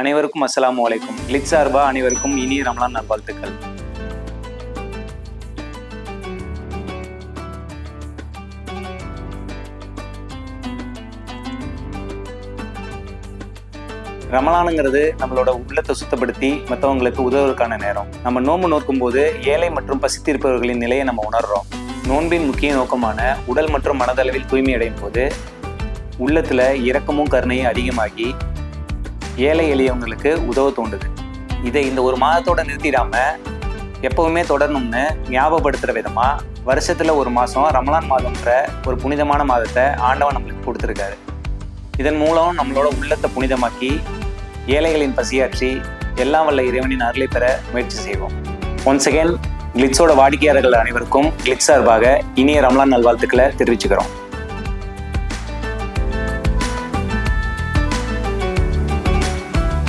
அனைவருக்கும் அஸ்லாம் அலைக்கும். கிளிக் சார்பா அனைவருக்கும் இனிய ரமலான் நல்வாழ்த்துக்கள். ரமலானுங்கிறது நம்மளோட உள்ளத்தை சுத்தப்படுத்தி மற்றவங்களுக்கு உதவுவதற்கான நேரம். நம்ம நோன்பு நோக்கும் போது ஏழை மற்றும் பசித்திருப்பவர்களின் நிலையை நம்ம உணர்றோம். நோன்பின் முக்கிய நோக்கமான உடல் மற்றும் மனதளவில் தூய்மை அடையும் போது உள்ளத்துல இரக்கமும் கருணையும் அதிகமாகி ஏழை எளியவங்களுக்கு உதவ தோண்டுது. இதை இந்த ஒரு மாதத்தோட நிறுத்திடாம எப்பவுமே தொடரணும்னு ஞாபகப்படுத்துகிற விதமாக வருஷத்தில் ஒரு மாதம் ரமலான் மாதம்ன்ற ஒரு புனிதமான மாதத்தை ஆண்டவன் நம்மளுக்கு கொடுத்துருக்காரு. இதன் மூலம் நம்மளோட உள்ளத்தை புனிதமாக்கி ஏழைகளின் பசியாற்றி எல்லாம் வல்ல இறைவனின் அருளை பெற முயற்சி செய்வோம். ஒன்ஸ் அகேன் கிளிட்ஸோட வாடிக்கையாளர்கள் அனைவருக்கும் கிளிட்ஸ் சார்பாக இனிய ரமலான் நல்வாழ்த்துக்களை தெரிவிச்சுக்கிறோம்.